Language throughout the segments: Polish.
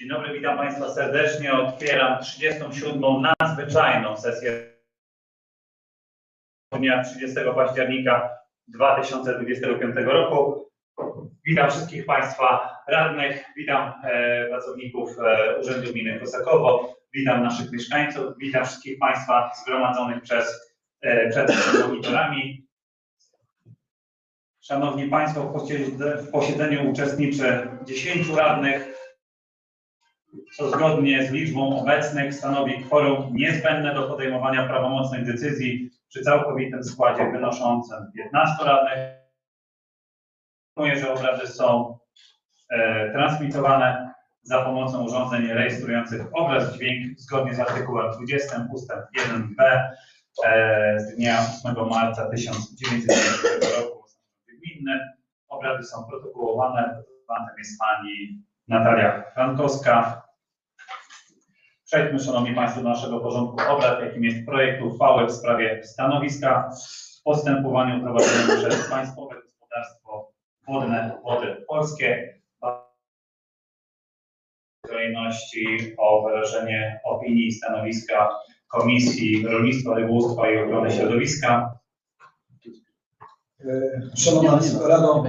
Dzień dobry, witam Państwa serdecznie. Otwieram 37. nadzwyczajną sesję dnia 30 października 2025 roku. Witam wszystkich Państwa radnych, witam e, pracowników e, Urzędu Gminy Kosakowo, witam naszych mieszkańców, witam wszystkich Państwa zgromadzonych przez, e, przed monitorami. Szanowni Państwo, w posiedzeniu, uczestniczy 10 radnych, co zgodnie z liczbą obecnych stanowi kworum niezbędne do podejmowania prawomocnych decyzji przy całkowitym składzie wynoszącym 15 radnych. Informuję, że obrady są e, transmitowane za pomocą urządzeń rejestrujących obraz, dźwięk zgodnie z artykułem 20 ustęp 1b e, z dnia 8 marca 1990 roku gminnym. Obrady są protokołowane. Protokołantem jest pani Natalia Frankowska. Przejdźmy, Szanowni Państwo, do naszego porządku obrad, jakim jest projekt uchwały w sprawie stanowiska w postępowaniu prowadzonym przez Państwowe Gospodarstwo Wodne Wody Polskie. W kolejności o wyrażenie opinii i stanowiska Komisji Rolnictwa, Rybołówstwa i Ochrony Środowiska. E, Szanowna Rado,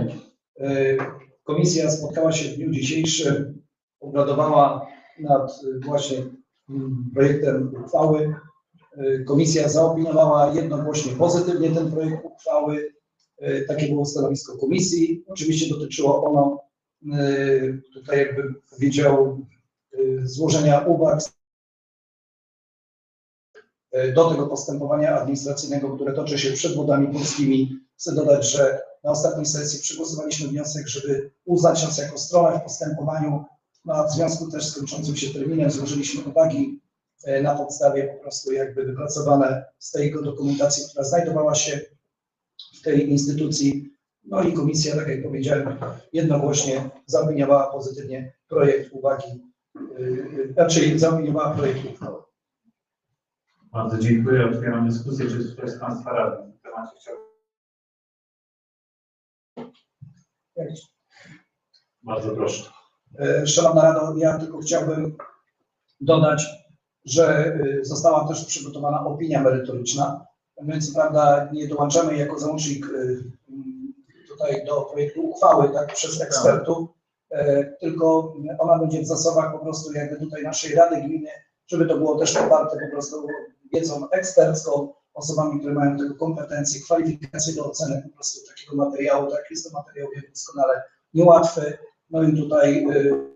komisja spotkała się w dniu dzisiejszym, obradowała nad e, właśnie mm, projektem uchwały. E, Komisja zaopiniowała jednogłośnie pozytywnie ten projekt uchwały. E, Takie było stanowisko komisji. Oczywiście dotyczyło ono tutaj jakby powiedział złożenia uwag do tego postępowania administracyjnego, które toczy się przed wodami polskimi. Chcę dodać, że na ostatniej sesji przegłosowaliśmy wniosek, żeby uznać nas jako stronę w postępowaniu. No, a w związku też z kończącym się terminem złożyliśmy uwagi e, na podstawie po prostu jakby wypracowane z tej dokumentacji, która znajdowała się w tej instytucji. No i komisja, tak jak powiedziałem, jednogłośnie zaopiniowała pozytywnie projekt uwagi, yy, znaczy zaopiniowała projekt uchwały. Bardzo dziękuję. Otwieram dyskusję. Czy ktoś z Państwa radnych w temacie Bardzo proszę. E, Szanowna Rado, ja tylko chciałbym dodać, że e, została też przygotowana opinia merytoryczna. My co prawda nie dołączamy jako załącznik e, tutaj do projektu uchwały, tak, przez ekspertów, e, tylko ona będzie w zasobach po prostu jakby tutaj naszej Rady Gminy, żeby to było też poparte po prostu wiedzą ekspercką, osobami, które mają tego kompetencje, kwalifikacje do oceny po prostu takiego materiału, tak, jest to materiał wiem, doskonale niełatwy, no i tutaj y,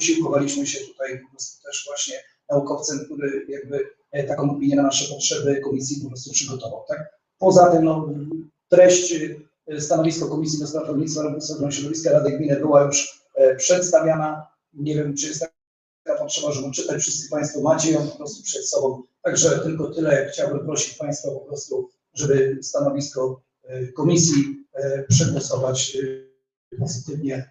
usiłkowaliśmy się tutaj po prostu też właśnie naukowcem, który jakby e, taką opinię na nasze potrzeby komisji po prostu przygotował, tak? Poza tym, no, treść, y, stanowisko Komisji do Spraw Rolnictwa, Ochrony Środowiska Rady Gminy była już e, przedstawiana. Nie wiem, czy jest taka potrzeba, żeby czytać. Wszyscy Państwo macie ją po prostu przed sobą. Także tylko tyle. Chciałbym prosić Państwa po prostu, żeby stanowisko e, komisji e, przegłosować e, pozytywnie,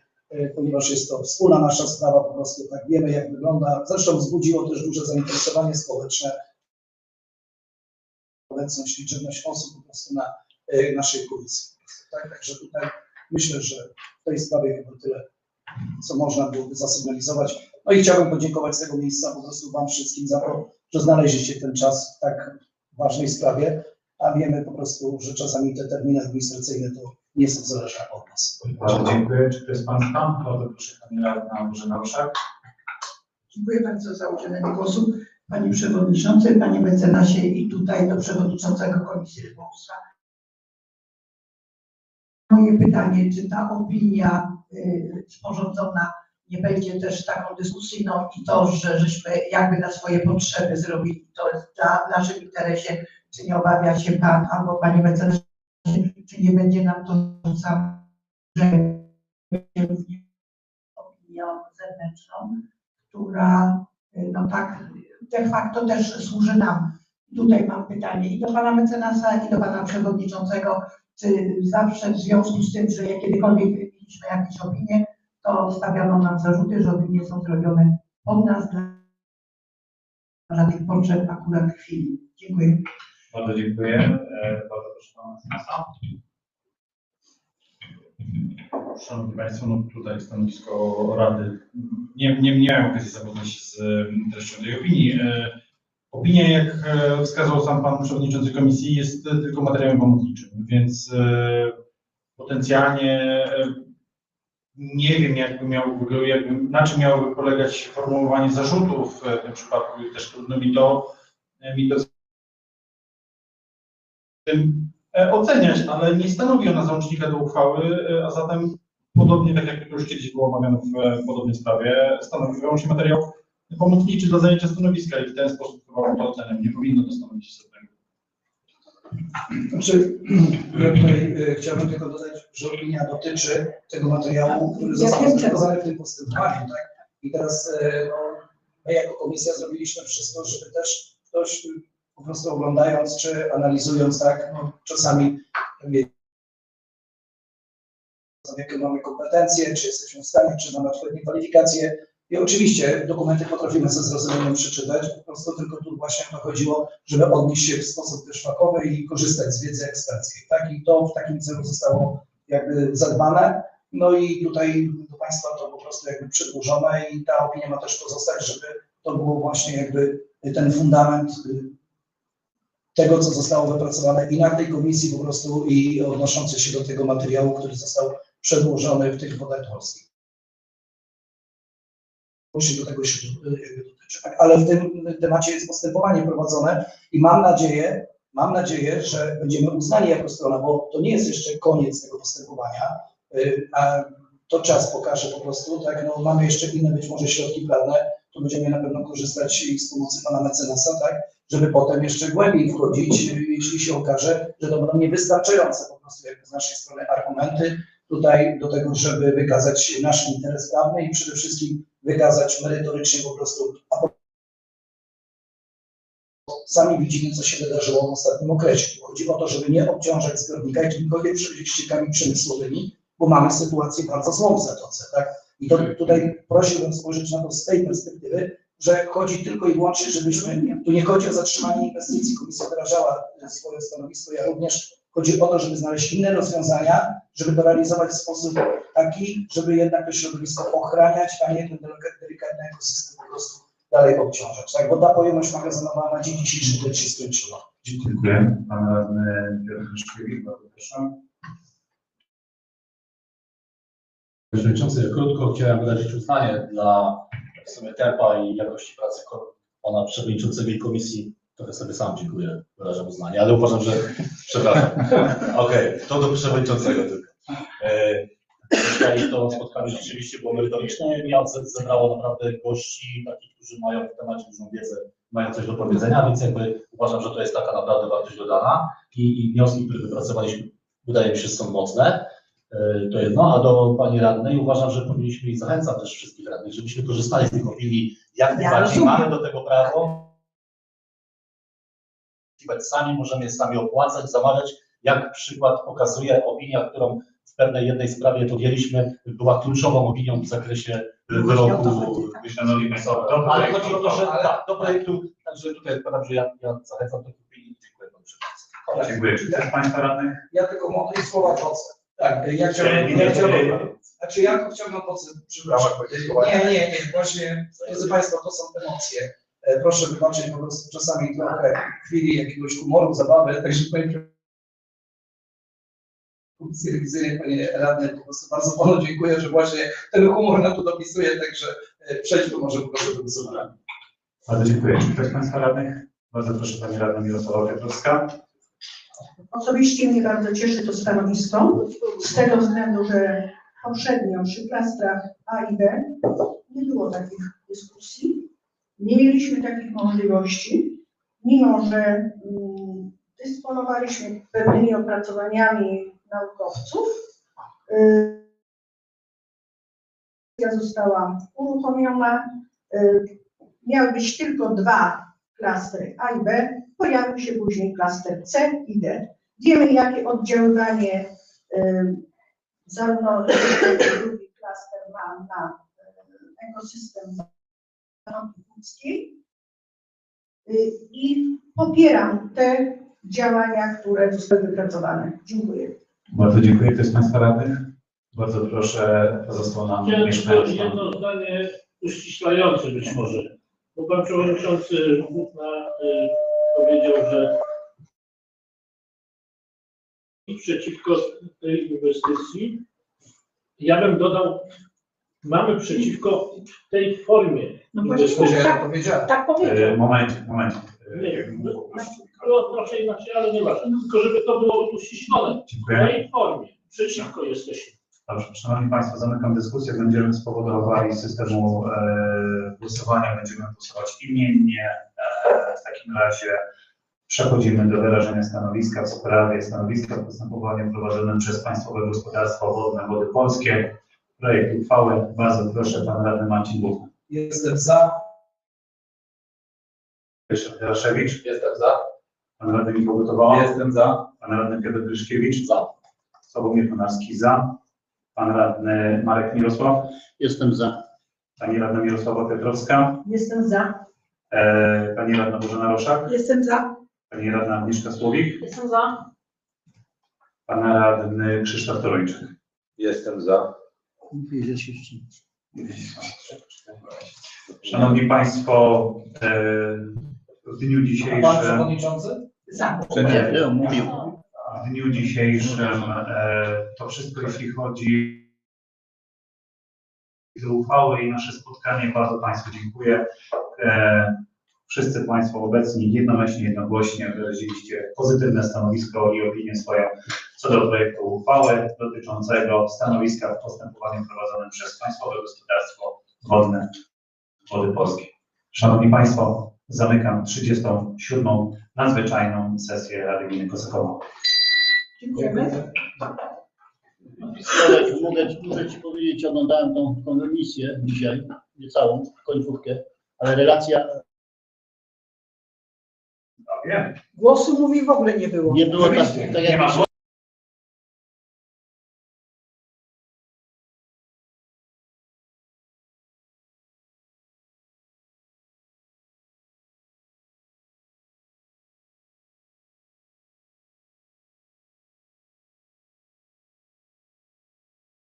ponieważ jest to wspólna nasza sprawa, po prostu tak wiemy jak wygląda. Zresztą wzbudziło też duże zainteresowanie społeczne, obecność, liczebność osób po prostu na naszej komisji. Tak, także tutaj myślę, że w tej sprawie chyba tyle, co można byłoby zasygnalizować. No i chciałbym podziękować z tego miejsca po prostu Wam wszystkim za to, że znaleźliście ten czas w tak ważnej sprawie, a wiemy po prostu, że czasami te terminy administracyjne to nie są zależne od nas. Bardzo dziękuję. Czy ktoś z Państwa? Bardzo proszę Pani Radna Bożena Orszak. Dziękuję bardzo za udzielenie głosu. Panie Przewodniczący, Panie Mecenasie i tutaj do Przewodniczącego Komisji Rybołówstwa. Moje pytanie, czy ta opinia y, sporządzona nie będzie też taką dyskusyjną i to, że żeśmy jakby na swoje potrzeby zrobili to jest dla, naszym interesie, czy nie obawia się Pan albo Panie Mecenasie, czy nie będzie nam to samo, że opinią zewnętrzną, która no tak de facto też służy nam. Tutaj mam pytanie i do pana mecenasa, i do pana przewodniczącego, czy zawsze w związku z tym, że kiedykolwiek mieliśmy jakieś opinie, to stawiano nam zarzuty, że opinie są zrobione od nas dla dla tych potrzeb akurat chwili. Dziękuję. Bardzo dziękuję. E, Bardzo proszę Pana Mecenasa. Szanowni Państwo, no tutaj stanowisko Rady. Nie, nie miałem okazji zapoznać się z treścią tej opinii. E, Opinia, jak e, wskazał sam Pan Przewodniczący Komisji, jest tylko materiałem pomocniczym, więc potencjalnie nie wiem, jakby miał, jakby, na czym miałoby polegać formułowanie zarzutów w tym przypadku. Też trudno mi to, mi to e, oceniać, ale nie stanowi ona załącznika do uchwały, e, a zatem podobnie tak jak już kiedyś było omawiane w e, podobnej sprawie, stanowi wyłącznie materiał pomocniczy do zajęcia stanowiska i w ten sposób chyba to oceniam. Nie powinno to stanowić istotnego. Znaczy, ja tutaj e, chciałbym tylko dodać, że opinia dotyczy tego materiału, który Ja został czego. przekazany w tym postępowaniu, tak? I teraz e, no, my jako komisja zrobiliśmy wszystko, żeby też ktoś e, po prostu oglądając czy analizując, tak, no, czasami jakie mamy kompetencje, czy jesteśmy w stanie, czy mamy odpowiednie kwalifikacje. I oczywiście dokumenty potrafimy ze zrozumieniem przeczytać, po prostu tylko tu właśnie chodziło, żeby odnieść się w sposób też i korzystać z wiedzy eksperckiej. Tak? I to w takim celu zostało jakby zadbane. No i tutaj do Państwa to po prostu jakby przedłużone i ta opinia ma też pozostać, żeby to było właśnie jakby ten fundament y, tego, co zostało wypracowane i na tej komisji po prostu i odnoszący się do tego materiału, który został przedłożony w tych wodach polskich. Musi do tego się jakby dotyczy. Tak? Ale w tym temacie jest postępowanie prowadzone i mam nadzieję, mam nadzieję, że będziemy uznani jako strona, bo to nie jest jeszcze koniec tego postępowania, y, a to czas pokaże po prostu, tak, no mamy jeszcze inne być może środki prawne, to będziemy na pewno korzystać z pomocy pana mecenasa, tak, żeby potem jeszcze głębiej wchodzić, y, jeśli się okaże, że to będą niewystarczające po prostu z naszej strony argumenty tutaj do tego, żeby wykazać nasz interes prawny i przede wszystkim wykazać merytorycznie po prostu, a sami widzimy, co się wydarzyło w ostatnim okresie. Chodzi o to, żeby nie obciążać zbiornika jakimikolwiek ściekami przemysłowymi, bo mamy sytuację bardzo złą w Zatoce, tak? I to tutaj prosiłbym spojrzeć na to z tej perspektywy, że chodzi tylko i wyłącznie, żebyśmy, tu nie chodzi o zatrzymanie inwestycji, komisja wyrażała swoje stanowisko, ja również, chodzi o to, żeby znaleźć inne rozwiązania, żeby to realizować w sposób taki, żeby jednak to środowisko ochraniać, a nie ten delikatny ekosystem po prostu dalej obciążać, tak? Bo ta pojemność magazynowa na dzień dzisiejszy też się skończyła. Dziękuję. Pan radny Piotr Ryszkiewicz, bardzo proszę. Panie Przewodniczący, krótko chciałem wyrazić uznanie dla w sumie tempa i jakości pracy pana przewodniczącego i komisji. Trochę sobie sam dziękuję, wyrażam uznanie, ale uważam, że przepraszam. Okej, to do przewodniczącego tylko. E, Dzisiaj to spotkanie rzeczywiście było merytoryczne. Ja ze- zebrało naprawdę gości, takich, którzy mają w temacie dużą wiedzę, mają coś do powiedzenia, więc jakby uważam, że to jest taka naprawdę wartość dodana i, i wnioski, które wypracowaliśmy, wydaje mi się, są mocne. E, To jedno, a do Pani Radnej uważam, że powinniśmy i zachęcam też wszystkich radnych, żebyśmy korzystali z tych opinii jak najbardziej. rozumiem. Mamy do tego prawo. Sami możemy je sami opłacać, zamawiać. Jak przykład pokazuje opinia, którą w pewnej jednej sprawie podjęliśmy, była kluczową opinią w zakresie wyroku. Szanowni Państwo, do Ale chodzi o to, że tak, do projektu, także tutaj odpowiadam, że ja, ja zachęcam do tych opinii. Dziękuję Panu Przewodniczący. Dziękuję. Czy też Państwa radnych? Ja tylko mam tej słowa proce. Tak, ja chciałbym, nie, ja chciałbym, znaczy ja chciałbym proce, przepraszam. Nie, nie, nie, właśnie, drodzy Państwo, to są emocje. E, Proszę wybaczyć po prostu czasami trochę chwili jakiegoś humoru, zabawy, także powiem Komisji Rewizyjnej, Panie Radny, po prostu bardzo Panu dziękuję, że właśnie ten humor nam tu dopisuje, także e, przejdźmy może po prostu do głosowania. Bardzo dziękuję. Czy ktoś z Państwa radnych? Bardzo proszę Pani Radna Mirosława Piotrowska. Osobiście mnie bardzo cieszy to stanowisko, z tego względu, że poprzednio przy plastrach A i B nie było takich dyskusji, nie mieliśmy takich możliwości, mimo że mm, dysponowaliśmy pewnymi opracowaniami naukowców. y, Została uruchomiona, y, miały być tylko dwa klastry A i B, pojawił się później klaster C i D. Wiemy, jakie oddziaływanie y, zarówno drugi klaster ma na ekosystem Y, I popieram te działania, które zostały wypracowane. Dziękuję. Bardzo dziękuję. Ktoś z Państwa radnych? Bardzo proszę pozostał nam mieszkańcom. jedno zdanie uściślające być może, bo pan przewodniczący Butna y, powiedział, że przeciwko tej inwestycji. Ja bym dodał, mamy przeciwko tej formie No właśnie. Ja to powiedziałem. Tak powiedział. E, Moment, moment. E, Nie, poprosić. No, trochę inaczej, ale nieważne. Tylko żeby to było uściślone. W Dziękuję. tej formie przeciwko jesteśmy. Dobrze, Szanowni Państwo, zamykam dyskusję. Będziemy spowodowali systemu e, głosowania. Będziemy głosować imiennie. E, w takim razie przechodzimy do wyrażenia stanowiska w sprawie stanowiska w postępowaniu prowadzonym przez Państwowe Gospodarstwo Wodne Wody Polskie. Projekt uchwały. Bardzo proszę, Pan Radny Marcin Bóg. Jestem za. Ryszard Jaraszewicz. Jestem za. Pan Radny Michał Gotowała. Jestem za. Pan Radny Piotr Gryszkiewicz. Za. Sławomir Konarski za. Pan Radny Marek Mirosław. Jestem za. Pani Radna Mirosława Piotrowska. Jestem za. E, Pani Radna Bożena Roszak. Jestem za. Pani Radna Agnieszka Słowik. Jestem za. Pan Radny Krzysztof Torończyk. Jestem za. Szanowni Państwo, e, w dniu dzisiejszym, przewodniczący? Za. w dniu dzisiejszym to wszystko, jeśli chodzi o uchwały i nasze spotkanie. Bardzo Państwu dziękuję. E, Wszyscy Państwo obecni jednomyślnie, jednogłośnie wyraziliście pozytywne stanowisko i opinię swoją co do projektu uchwały dotyczącego stanowiska w postępowaniu prowadzonym przez Państwowe Gospodarstwo Wodne Wody Polskie. Szanowni Państwo, zamykam 37. nadzwyczajną sesję Rady Gminy Kosakowa. Dziękujemy. Mogę, mogę Ci powiedzieć, oglądałem tą, tą emisję dzisiaj, nie całą, końcówkę, ale relacja Ja wiem. Głosu mówi w ogóle nie było. nie była tak, tak nie ma jak